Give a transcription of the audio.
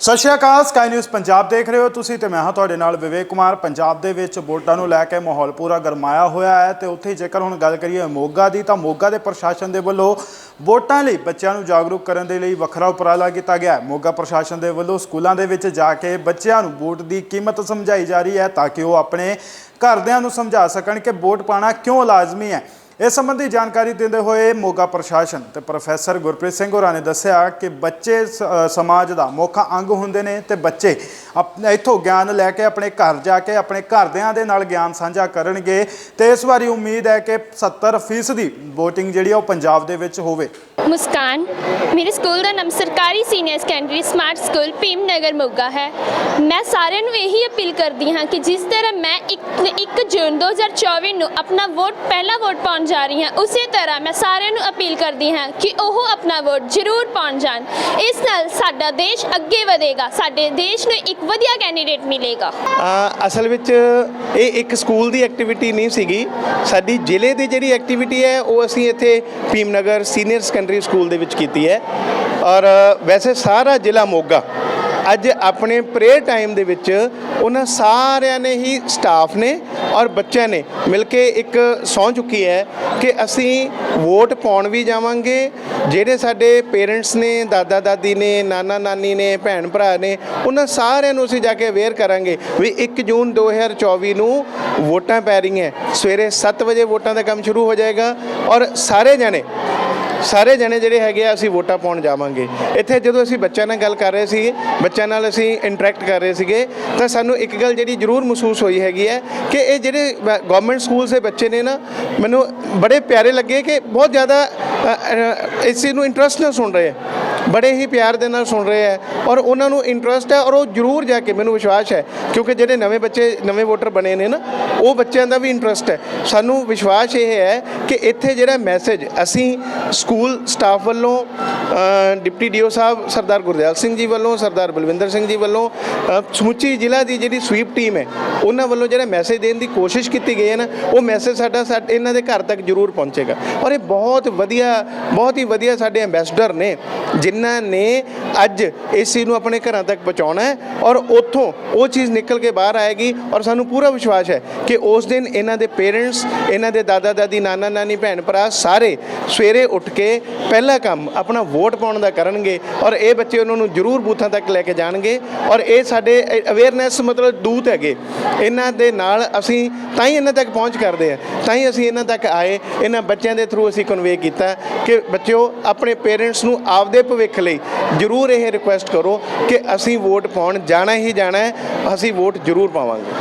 ਸਤਿ ਸ਼੍ਰੀ ਅਕਾਲ Sky News Punjab ਦੇਖ ਰਹੇ ਹੋ ਤੁਸੀਂ ਤੇ ਮੈਂ ਹਾਂ ਤੁਹਾਡੇ ਨਾਲ ਵਿਵੇਕ ਕੁਮਾਰ। ਪੰਜਾਬ ਦੇ ਵਿੱਚ ਵੋਟਾਂ ਨੂੰ ਲੈ ਕੇ ਮਾਹੌਲ ਪੂਰਾ ਗਰਮਾਇਆ ਹੋਇਆ ਹੈ ਤੇ ਉੱਥੇ ਜੇਕਰ ਹੁਣ ਗੱਲ ਕਰੀਏ ਮੋਗਾ ਦੀ ਤਾਂ ਮੋਗਾ ਦੇ ਪ੍ਰਸ਼ਾਸਨ ਦੇ ਵੱਲੋਂ ਵੋਟਾਂ ਲਈ ਬੱਚਿਆਂ ਨੂੰ ਜਾਗਰੂਕ ਕਰਨ ਦੇ ਲਈ ਵੱਖਰਾ ਉਪਰਾਲਾ ਕੀਤਾ ਗਿਆ ਹੈ। ਮੋਗਾ ਪ੍ਰਸ਼ਾਸਨ ਦੇ ਵੱਲੋਂ ਸਕੂਲਾਂ ਦੇ ਵਿੱਚ ਜਾ ਕੇ ਬੱਚਿਆਂ ਨੂੰ ਵੋਟ ਦੀ ਕੀਮਤ ਸਮਝਾਈ ਜਾ ਰਹੀ ਹੈ ਤਾਂ ਕਿ ਉਹ ਆਪਣੇ ਘਰਦਿਆਂ ਨੂੰ ਸਮਝਾ ਸਕਣ ਕਿ ਵੋਟ ਪਾਣਾ ਕਿਉਂ ਲਾਜ਼ਮੀ ਹੈ। ਇਸ ਸੰਬੰਧੀ ਜਾਣਕਾਰੀ ਦਿੰਦੇ ਹੋਏ ਮੋਗਾ ਪ੍ਰਸ਼ਾਸਨ ਤੇ ਪ੍ਰੋਫੈਸਰ ਗੁਰਪ੍ਰੀਤ ਸਿੰਘ ਹੋਰਾਂ ਨੇ ਦੱਸਿਆ ਕਿ ਬੱਚੇ ਸ- ਸਮਾਜ ਦਾ ਮੁੱਖ ਅੰਗ ਹੁੰਦੇ ਨੇ ਤੇ ਬੱਚੇ ਅਪ- ਇੱਥੋਂ ਗਿਆਨ ਲੈ ਕੇ ਆਪਣੇ ਘਰ ਜਾ ਕੇ ਆਪਣੇ ਘਰਦਿਆਂ ਦੇ ਨਾਲ ਗਿਆਨ ਸਾਂਝਾ ਕਰਨਗੇ ਤੇ ਇਸ ਵਾਰੀ ਉਮੀਦ ਹੈ ਕਿ 70% ਦੀ VOTING ਜਿਹੜੀ ਆ ਉਹ ਪੰਜਾਬ ਦੇ ਵਿੱਚ ਹੋਵੇ। ਮੁਸਕਾਨ। ਮੇਰੇ ਸਕੂਲ ਦਾ ਨਾਮ ਸਰਕਾਰੀ senior secondary smart school Bhim Nagar Moga ਹੈ। ਮੈਂ ਸਾਰਿਆਂ ਨੂੰ ਇਹੀ ਅਪੀਲ ਕਰਦੀ ਹਾਂ ਕਿ ਜਿਸ ਤਰ੍ਹਾਂ ਮੈਂ 1 ਜੂਨ 2024 ਨੂੰ ਆਪਣਾ ਵੋਟ, ਪਹਿਲਾ ਵੋਟ ਪਾਉਣ ਜਾ ਰਹੀ ਹਾਂ, ਉਸੇ ਤਰ੍ਹਾਂ ਮੈਂ ਸਾਰਿਆਂ ਨੂੰ ਅਪੀਲ ਕਰਦੀ ਹਾਂ ਕਿ ਉਹ ਆਪਣਾ ਵੋਟ ਜ਼ਰੂਰ ਪਾਉਣ ਜਾਣ। ਇਸ ਨਾਲ ਸਾਡਾ ਦੇਸ਼ ਅੱਗੇ ਵਧੇਗਾ, ਸਾਡੇ ਦੇਸ਼ ਨੂੰ ਇੱਕ ਵਧੀਆ ਕੈਂਡੀਡੇਟ ਮਿਲੇਗਾ। ਅਸਲ ਵਿੱਚ ਇਹ ਇੱਕ ਸਕੂਲ ਦੀ ਐਕਟੀਵਿਟੀ ਨਹੀਂ ਸੀਗੀ। ਸਾਡੀ ਜ਼ਿਲ੍ਹੇ ਦੀ ਜਿਹੜੀ ਐਕਟੀਵਿਟੀ ਹੈ, ਉਹ ਅਸੀਂ ਇੱਥੇ Bhim Nagar senior secondary school ਦੇ ਵਿੱਚ ਕੀਤੀ ਹੈ। ਔਰ, ਵੈਸੇ ਸਾਰਾ ਜ਼ਿਲ੍ਹਾ ਮੋਗਾ ਅੱਜ ਆਪਣੇ ਪ੍ਰੇਅਰ ਟਾਈਮ ਦੇ ਵਿੱਚ ਉਹਨਾਂ ਸਾਰਿਆਂ ਨੇ ਹੀ ਸਟਾਫ ਨੇ ਔਰ ਬੱਚਿਆਂ ਨੇ ਮਿਲ ਕੇ ਇੱਕ ਸਹੁੰ ਚੁੱਕੀ ਹੈ ਕਿ ਅਸੀਂ ਵੋਟ ਪਾਉਣ ਵੀ ਜਾਵਾਂਗੇ। ਜਿਹੜੇ ਸਾਡੇ ਪੇਰੈਂਟਸ ਨੇ, ਦਾਦਾ ਦਾਦੀ ਨੇ, ਨਾਨਾ ਨਾਨੀ ਨੇ, ਭੈਣ ਭਰਾ ਨੇ, ਉਹਨਾਂ ਸਾਰਿਆਂ ਨੂੰ ਅਸੀਂ ਜਾ ਕੇ ਅਵੇਅਰ ਕਰਾਂਗੇ ਵੀ 1 ਜੂਨ 2024 ਨੂੰ ਵੋਟਾਂ ਪੈ ਰਹੀਆਂ। ਸਵੇਰੇ 7 ਵਜੇ ਵੋਟਾਂ ਦਾ ਕੰਮ ਸ਼ੁਰੂ ਹੋ ਜਾਏਗਾ ਔਰ ਸਾਰੇ ਜਣੇ ਸਾਰੇ ਜਣੇ ਜਿਹੜੇ ਹੈਗੇ ਆ, ਅਸੀਂ ਵੋਟਾਂ ਪਾਉਣ ਜਾਵਾਂਗੇ। ਇੱਥੇ ਜਦੋਂ ਅਸੀਂ ਬੱਚਿਆਂ ਨਾਲ ਗੱਲ ਕਰ ਰਹੇ ਸੀ ਬੱਚਿਆਂ ਨਾਲ ਅਸੀਂ ਇੰਟਰੈਕਟ ਕਰ ਰਹੇ ਸੀਗੇ, ਤਾਂ ਸਾਨੂੰ ਇੱਕ ਗੱਲ ਜਿਹੜੀ ਜ਼ਰੂਰ ਮਹਿਸੂਸ ਹੋਈ ਹੈਗੀ ਹੈ ਕਿ ਇਹ ਜਿਹੜੇ ਗਵਰਨਮੈਂਟ ਸਕੂਲਸ ਦੇ ਬੱਚੇ ਨੇ ਨਾ, ਮੈਨੂੰ ਬੜੇ ਪਿਆਰੇ ਲੱਗੇ ਕਿ ਬਹੁਤ ਜ਼ਿਆਦਾ ਇਸ ਚੀਜ਼ ਨੂੰ ਇੰਟਰਸਟ ਨਾਲ ਸੁਣ ਰਹੇ ਬੜੇ ਹੀ ਪਿਆਰ ਦੇ ਨਾਲ ਸੁਣ ਰਹੇ ਹੈ ਔਰ ਉਹਨਾਂ ਨੂੰ ਇੰਟਰਸਟ ਹੈ ਔਰ ਉਹ ਜ਼ਰੂਰ ਜਾ ਕੇ, ਮੈਨੂੰ ਵਿਸ਼ਵਾਸ ਹੈ, ਕਿਉਂਕਿ ਜਿਹੜੇ ਨਵੇਂ ਬੱਚੇ, ਨਵੇਂ ਵੋਟਰ ਬਣੇ ਨੇ ਨਾ, ਉਹ ਬੱਚਿਆਂ ਦਾ ਵੀ ਇੰਟਰਸਟ ਹੈ। ਸਾਨੂੰ ਵਿਸ਼ਵਾਸ ਇਹ ਹੈ ਕਿ ਇੱਥੇ ਜਿਹੜਾ ਮੈਸੇਜ ਅਸੀਂ ਸਕੂਲ ਸਟਾਫ ਵੱਲੋਂ ਡਿਪਟੀ ਡੀਓ ਸਾਹਿਬ ਸਰਦਾਰ ਗੁਰਦਿਆਲ ਸਿੰਘ ਜੀ ਵੱਲੋਂ, ਸਰਦਾਰ ਬਲਵਿੰਦਰ ਸਿੰਘ ਜੀ ਵੱਲੋਂ ਸਮੁੱਚੀ ਜ਼ਿਲ੍ਹਾ ਦੀ ਜਿਹੜੀ ਸਵੀਪ ਟੀਮ ਹੈ, ਉਹਨਾਂ ਵੱਲੋਂ ਜਿਹੜਾ ਮੈਸੇਜ ਦੇਣ ਦੀ ਕੋਸ਼ਿਸ਼ ਕੀਤੀ ਗਈ ਹੈ ਨਾ, ਉਹ ਮੈਸੇਜ ਸਾਡਾ ਸਾ- ਇਹਨਾਂ ਦੇ ਘਰ ਤੱਕ ਜ਼ਰੂਰ ਪਹੁੰਚੇਗਾ। ਔਰ ਇਹ ਬਹੁਤ ਵਧੀਆ, ਬਹੁਤ ਹੀ ਵਧੀਆ ਸਾਡੇ ਐਂਬੈਸਡਰ ਨੇ, ਜਿਨ੍ਹਾਂ ਨੇ ਅੱਜ ਇਸ ਚੀਜ਼ ਨੂੰ ਆਪਣੇ ਘਰਾਂ ਤੱਕ ਪਹੁੰਚਾਉਣਾ ਹੈ, ਔਰ ਉੱਥੋਂ ਉਹ ਚੀਜ਼ ਨਿਕਲ ਕੇ ਬਾਹਰ ਆਏਗੀ, ਔਰ ਸਾਨੂੰ ਪੂਰਾ ਵਿਸ਼ਵਾਸ ਹੈ ਕਿ ਉਸ ਦਿਨ ਇਹਨਾਂ ਦੇ ਪੇਰੈਂਟਸ ਇਹਨਾਂ ਦੇ ਦਾਦਾ ਦਾਦੀ ਨਾਨਾ ਨਾਨੀ ਭੈਣ ਭਰਾ ਸਾਰੇ ਸਵੇਰੇ ਉੱਠ ਕੇ ਪਹਿਲਾ ਕੰਮ ਆਪਣਾ ਵੋਟ ਪਾਉਣ ਦਾ ਕਰਨਗੇ ਔਰ ਇਹ ਬੱਚੇ ਉਹਨਾਂ ਨੂੰ ਜ਼ਰੂਰ ਬੂਥਾਂ ਤੱਕ ਲੈ ਕੇ ਜਾਣਗੇ ਔਰ ਇਹ ਸਾਡੇ ਅਵੇਅਰਨੈਸ ਮਤਲਬ ਦੂਤ ਹੈਗੇ। ਇਹਨਾਂ ਦੇ ਨਾਲ ਅਸੀਂ ਤਾਂ ਹੀ ਇਹਨਾਂ ਤੱਕ ਪਹੁੰਚ ਕਰਦੇ ਆ ਤਾਂ ਹੀ ਅਸੀਂ ਇਹਨਾਂ ਤੱਕ ਆਏ, ਇਹਨਾਂ ਬੱਚਿਆਂ ਦੇ ਥਰੂ ਅਸੀਂ ਕਨਵੇ ਕੀਤਾ ਕਿ ਬੱਚਿਓ, ਆਪਣੇ ਪੇਰੈਂਟਸ ਨੂੰ ਆਪਦੇ ਭਵਿੱਖ ਲਈ ਜ਼ਰੂਰ ਇਹ ਰਿਕੁਐਸਟ ਕਰੋ ਕਿ ਅਸੀਂ ਵੋਟ ਪਾਉਣ ਜਾਣਾ ਹੀ ਜਾਣਾ ਹੈ, ਅਸੀਂ ਵੋਟ ਜ਼ਰੂਰ ਪਾਵਾਂਗੇ।